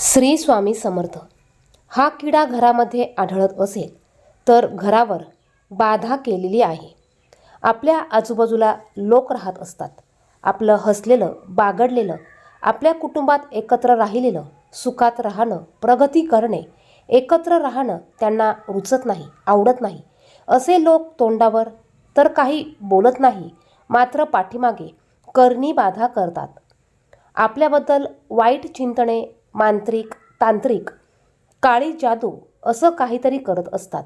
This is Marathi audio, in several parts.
श्री स्वामी समर्थ. हा किडा घरामध्ये आढळत असेल तर घरावर बाधा केलेली आहे. आपल्या आजूबाजूला लोक राहत असतात. आपलं हसलेलं बागडलेलं आपल्या कुटुंबात एकत्र राहिलेलं सुखात राहणं प्रगती करणे एकत्र राहणं त्यांना रुचत नाही आवडत नाही. असे लोक तोंडावर तर काही बोलत नाही मात्र पाठीमागे करणी बाधा करतात. आपल्याबद्दल वाईट चिंतने मांत्रिक तांत्रिक काळी जादू असं काहीतरी करत असतात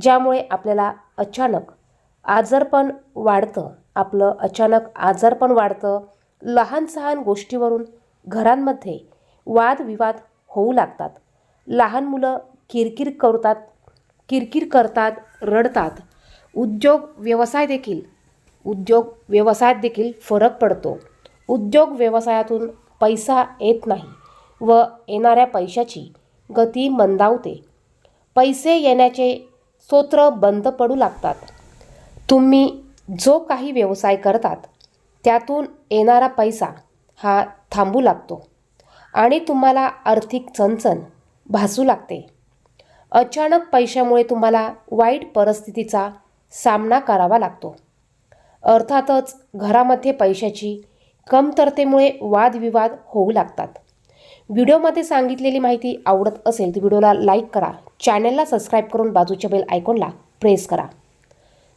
ज्यामुळे आपल्याला अचानक आजारपण वाढतं. आपलं अचानक आजारपण वाढतं. लहान सहान गोष्टीवरून घरांमध्ये वादविवाद होऊ लागतात. लहान मुलं किरकिर करतात किरकिर करतात रडतात. उद्योग व्यवसाय देखील उद्योग व्यवसायात देखील फरक पडतो. उद्योग व्यवसायातून पैसा येत नाही. व येणाऱ्या पैशाची गती मंदावते. पैसे येण्याचे स्तोत्र बंद पडू लागतात. तुम्ही जो काही व्यवसाय करतात त्यातून येणारा पैसा हा थांबू लागतो आणि तुम्हाला आर्थिक चणचण भासू लागते. अचानक पैशामुळे तुम्हाला वाईट परिस्थितीचा सामना करावा लागतो. अर्थातच घरामध्ये पैशाची कमतरतेमुळे वादविवाद होऊ लागतात. व्हिडिओमध्ये सांगितलेली माहिती आवडत असेल तर व्हिडिओला लाईक करा. चॅनलला सबस्क्राईब करून बाजूच्या बेल आयकॉनला प्रेस करा.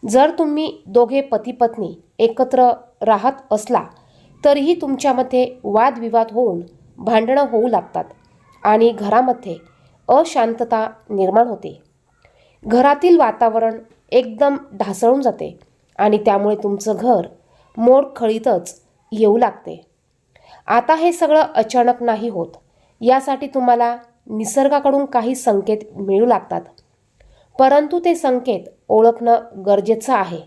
जर तुम्ही दोघे पती पत्नी एकत्र राहत असला तरीही तुमच्यामध्ये वादविवाद होऊन भांडणं होऊ लागतात आणि घरामध्ये अशांतता निर्माण होते. घरातील वातावरण एकदम ढासळून जाते आणि त्यामुळे तुमचं घर मोडखळीतच येऊ लागते. आता हे सगळं अचानक नाही होत. यासाठी तुम्हाला निसर्गाकडून काही संकेत मिळू लागतात. परंतु ते संकेत ओळखणं गरजेचं आहे.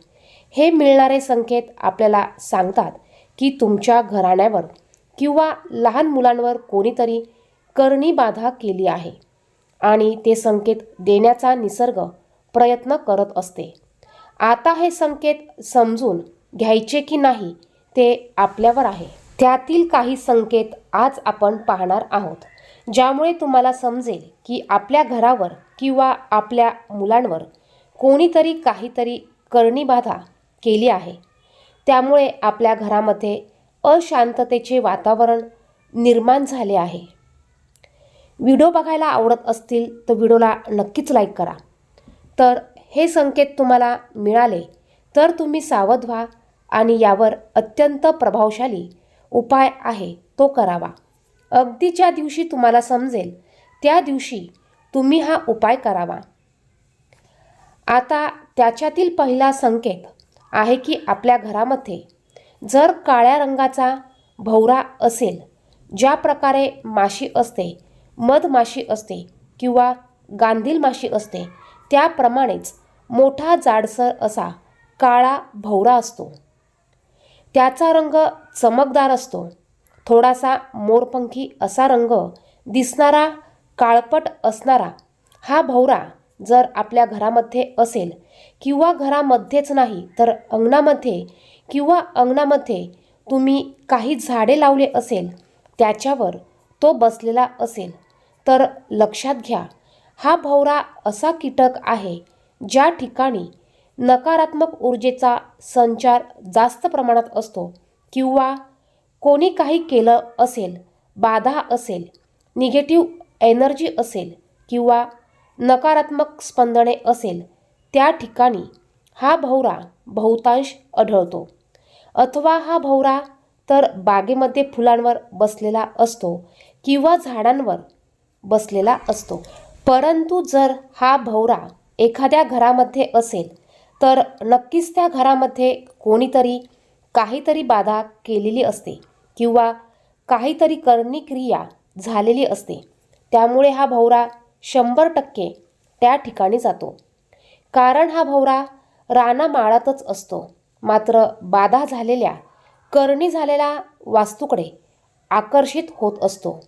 हे मिळणारे संकेत आपल्याला सांगतात की तुमच्या घराण्यावर किंवा लहान मुलांवर कोणीतरी करणी बाधा केली आहे आणि ते संकेत देण्याचा निसर्ग प्रयत्न करत असते. आता हे संकेत समजून घ्यायचे की नाही ते आपल्यावर आहे. त्यातील काही संकेत आज आपण पाहणार आहोत. ज्यामुळे तुम्हाला समजेल की आपल्या घरावर किंवा आपल्या मुलांवर कोणीतरी काहीतरी करणीबाधा केली आहे. त्यामुळे आपल्या घरामध्ये अशांततेचे वातावरण निर्माण झाले आहे. व्हिडिओ बघायला आवडत असतील तर व्हिडिओला नक्कीच लाईक करा. तर हे संकेत तुम्हाला मिळाले तर तुम्ही सावध व्हा आणि यावर अत्यंत प्रभावशाली उपाय आहे तो करावा. अगदी ज्या दिवशी तुम्हाला समजेल त्या दिवशी तुम्ही हा उपाय करावा. आता त्याच्यातील पहिला संकेत आहे की आपल्या घरामध्ये जर काळ्या रंगाचा भवरा असेल ज्या प्रकारे माशी असते मधमाशी असते किंवा गांधील माशी असते त्याप्रमाणेच मोठा जाडसर असा काळा भवरा असतो. त्याचा रंग चमकदार असतो. थोडासा मोरपंखी असा रंग दिसणारा काळपट असणारा हा भवरा जर आपल्या घरामध्ये असेल किंवा घरामध्येच नाही तर अंगणामध्ये किंवा अंगणामध्ये तुम्ही काही झाडे लावले असेल त्याच्यावर तो बसलेला असेल तर लक्षात घ्या हा भवरा असा कीटक आहे ज्या ठिकाणी नकारात्मक ऊर्जेचा संचार जास्त प्रमाणात असतो किंवा कोणी काही केलं असेल बाधा असेल निगेटिव्ह एनर्जी असेल किंवा नकारात्मक स्पंदने असेल त्या ठिकाणी हा भवरा बहुतांश आढळतो. अथवा हा भवरा तर बागेमध्ये फुलांवर बसलेला असतो किंवा झाडांवर बसलेला असतो. परंतु जर हा भवरा एखाद्या घरामध्ये असेल तर नक्कीच त्या घरामध्ये कोणीतरी काहीतरी बाधा केलेली असते किंवा काहीतरी करणी क्रिया झालेली असते. त्यामुळे हा भवरा शंभर टक्के त्या ठिकाणी जातो. कारण हा भवरा रानामाळातच असतो. मात्र बाधा झालेल्या करणी झालेल्या वास्तूकडे आकर्षित होत असतो.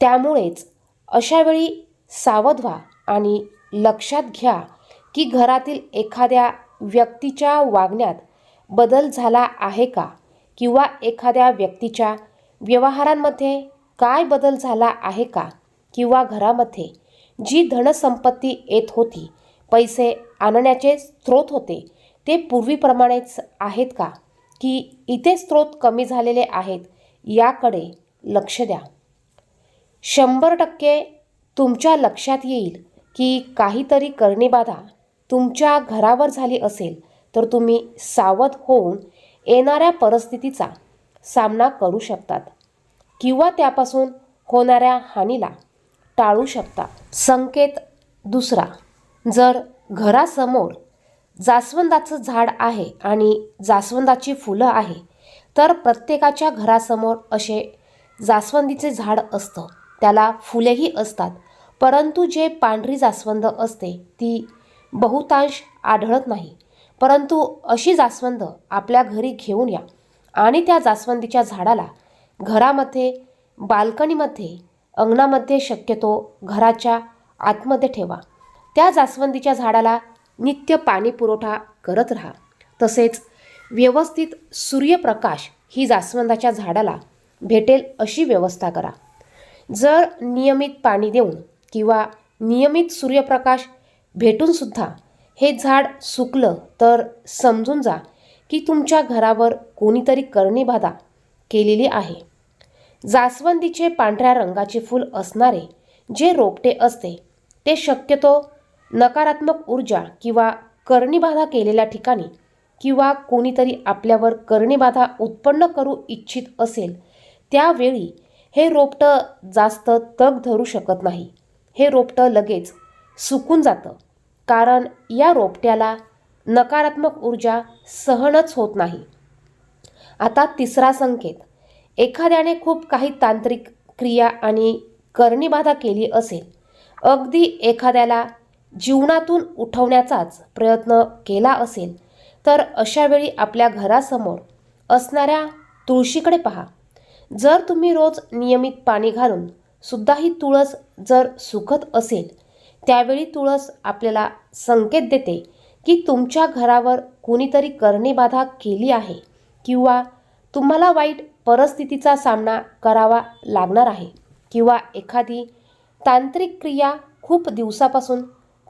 त्यामुळेच अशावेळी सावध व्हा आणि लक्षात घ्या की घरातील एखाद्या व्यक्तीच्या वागण्यात बदल झाला आहे का? किंवा एखाद्या व्यक्तीच्या व्यवहारांमध्ये काय बदल झाला आहे का? किंवा घरामध्ये जी धनसंपत्ती येत होती पैसे आणण्याचे स्रोत होते ते पूर्वीप्रमाणेच आहेत का? की इथे स्रोत कमी झालेले आहेत याकडे लक्ष द्या. शंभर टक्के तुमच्या लक्षात येईल की काहीतरी करणे बाधा. तुमच्या घरावर झाली असेल तर तुम्ही सावध होऊन येणाऱ्या परिस्थितीचा सामना करू शकतात किंवा त्यापासून होणाऱ्या हानीला टाळू शकता. संकेत दुसरा जर घरासमोर जास्वंदाचं झाड आहे आणि जास्वंदाची फुलं आहे तर प्रत्येकाच्या घरासमोर असे जास्वंदीचे झाड असतं. त्याला फुलेही असतात परंतु जे पांढरी जास्वंद असते ती बहुतांश आढळत नाही. परंतु अशी जास्वंद आपल्या घरी घेऊन या आणि त्या जास्वंदीच्या झाडाला घरामध्ये बाल्कनीमध्ये अंगणामध्ये शक्यतो घराच्या आतमध्ये ठेवा. त्या जास्वंदीच्या झाडाला नित्य पाणी पुरवठा करत राहा. तसेच व्यवस्थित सूर्यप्रकाश ही जास्वंदाच्या झाडाला भेटेल अशी व्यवस्था करा. जर नियमित पाणी देऊन किंवा नियमित सूर्यप्रकाश भेटूनसुद्धा हे झाड सुकलं तर समजून जा की तुमच्या घरावर कोणीतरी करणीबाधा केलेली आहे. जास्वंदीचे पांढऱ्या रंगाचे फूल असणारे जे रोपटे असते ते शक्यतो नकारात्मक ऊर्जा किंवा करणीबाधा केलेल्या ठिकाणी किंवा कोणीतरी आपल्यावर करणीबाधा उत्पन्न करू इच्छित असेल त्यावेळी हे रोपटं जास्त तग धरू शकत नाही. हे रोपटं लगेच सुकून जातं. कारण या रोपट्याला नकारात्मक ऊर्जा सहनच होत नाही. आता तिसरा संकेत. एखाद्याने खूप काही तांत्रिक क्रिया आणि करणीबाधा केली असेल अगदी एखाद्याला जीवनातून उठवण्याचाच प्रयत्न केला असेल तर अशावेळी आपल्या घरासमोर असणाऱ्या तुळशीकडे पहा. जर तुम्ही रोज नियमित पाणी घालून सुद्धा ही तुळस जर सुकत असेल त्यावेळी तुळस आपल्याला संकेत देते की तुमच्या घरावर कुणीतरी करणीबाधा केली आहे किंवा तुम्हाला वाईट परिस्थितीचा सामना करावा लागणार आहे किंवा एखादी तांत्रिक क्रिया खूप दिवसापासून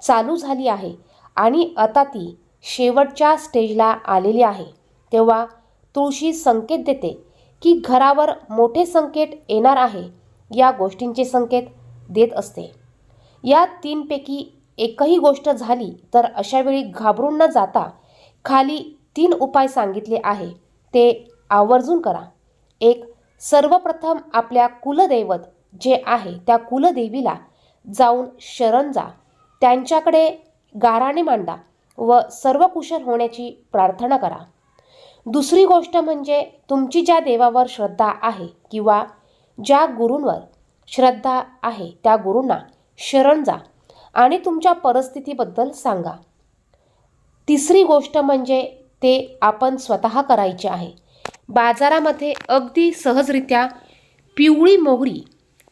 चालू झाली आहे आणि आता ती शेवटच्या स्टेजला आलेली आहे तेव्हा तुळशी संकेत देते की घरावर मोठे संकेत येणार आहे या गोष्टींचे संकेत देत असते. या तीनपैकी एकही गोष्ट झाली तर अशावेळी घाबरून न जाता खाली तीन उपाय सांगितले आहे. ते आवर्जून करा. एक सर्वप्रथम आपल्या कुलदैवत जे आहे त्या कुलदेवीला जाऊन शरण जा. त्यांच्याकडे गाराणे मांडा व सर्व कुशल होण्याची प्रार्थना करा. दुसरी गोष्ट म्हणजे तुमची ज्या देवावर श्रद्धा आहे किंवा ज्या गुरूंवर श्रद्धा आहे त्या गुरूंना शरण जा आणि तुमच्या परिस्थितीबद्दल सांगा. तिसरी गोष्ट म्हणजे ते आपण स्वतः करायचे आहे. बाजारामध्ये अगदी सहजरित्या पिवळी मोहरी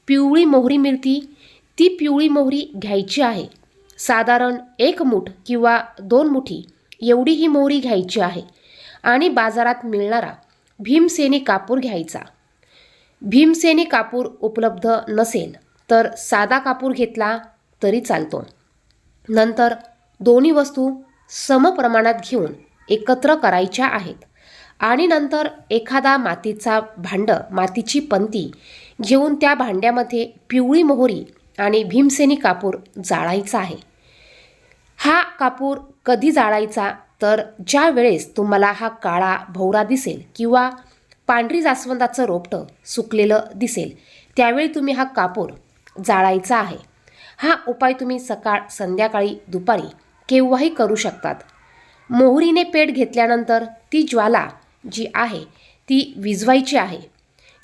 पिवळी मोहरी मिळती. ती पिवळी मोहरी घ्यायची आहे. साधारण एक मूठ किंवा दोन मुठी एवढी ही मोहरी घ्यायची आहे आणि बाजारात मिळणारा भीमसेनी कापूर घ्यायचा. भीमसेनी कापूर उपलब्ध नसेल. तर साधा कापूर घेतला तरी चालतो. नंतर दोन्ही वस्तू समप्रमाणात घेऊन एकत्र करायच्या आहेत. आणि नंतर एखादा मातीचा भांड मातीची पंती घेऊन त्या भांड्यामध्ये पिवळी मोहरी आणि भीमसेनी कापूर जाळायचा आहे. हा कापूर कधी जाळायचा? तर ज्या वेळेस तुम्हाला हा काळा भोवरा दिसेल किंवा पांढरी जास्वंदाचं रोपटं सुकलेलं दिसेल त्यावेळी तुम्ही हा कापूर जाळायचा आहे. हा उपाय तुम्ही सकाळ संध्याकाळी दुपारी केव्हाही करू शकतात. मोहरीने पेट घेतल्यानंतर ती ज्वाला जी आहे ती विजवायची आहे.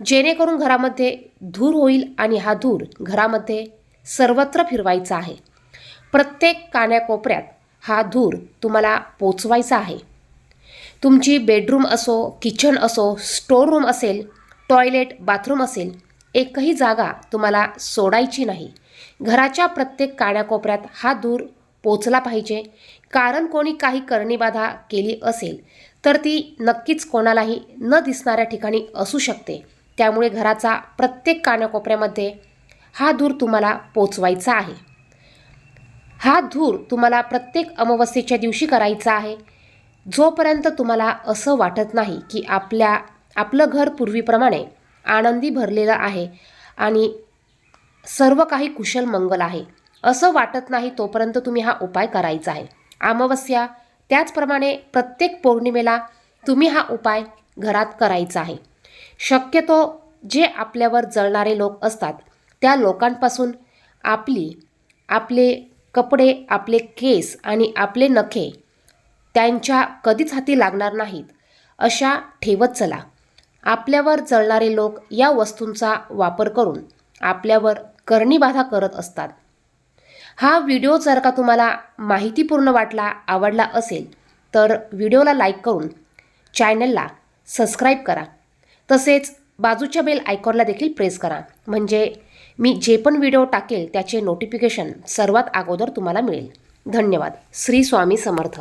जेणेकरून घरामध्ये धूर होईल आणि हा धूर घरामध्ये सर्वत्र फिरवायचा आहे. प्रत्येक कान्याकोपऱ्यात हा धूर तुम्हाला पोचवायचा आहे. तुमची बेडरूम असो किचन असो स्टोर रूम असेल टॉयलेट बाथरूम असेल एकही जागा तुम्हाला सोडायची नाही. घराच्या प्रत्येक काण्याकोपऱ्यात हा धूर पोचला पाहिजे. कारण कोणी काही करणीबाधा केली असेल तर ती नक्कीच कोणालाही न दिसणाऱ्या ठिकाणी असू शकते. त्यामुळे घराचा प्रत्येक कानाकोपऱ्यामध्ये हा धूर तुम्हाला पोचवायचा आहे. हा धूर तुम्हाला प्रत्येक अमावस्येच्या दिवशी करायचा आहे. जोपर्यंत तुम्हाला असं वाटत नाही की आपल्या आपलं घर पूर्वीप्रमाणे आनंदी भरलेला आहे आणि सर्व काही कुशल मंगल आहे. असं वाटत नाही तोपर्यंत तुम्ही हा उपाय करायचा आहे. अमावस्या त्याचप्रमाणे प्रत्येक पौर्णिमेला तुम्ही हा उपाय घरात करायचा आहे. शक्यतो जे आपल्यावर जळणारे लोक असतात त्या लोकांपासून आपली आपले कपडे आपले केस आणि आपले नखे त्यांच्या कधीच हाती लागणार नाहीत अशा ठेवत चला. आपल्यावर जळणारे लोक या वस्तूंचा वापर करून आपल्यावर करणीबाधा करत असतात. हा व्हिडिओ जर का तुम्हाला माहितीपूर्ण वाटला आवडला असेल तर व्हिडिओला लाईक करून चॅनलला सबस्क्राईब करा. तसेच बाजूच्या बेल आयकॉनला देखील प्रेस करा. म्हणजे मी जे पण व्हिडिओ टाकेल त्याचे नोटिफिकेशन सर्वात अगोदर तुम्हाला मिळेल. धन्यवाद. श्री स्वामी समर्थ.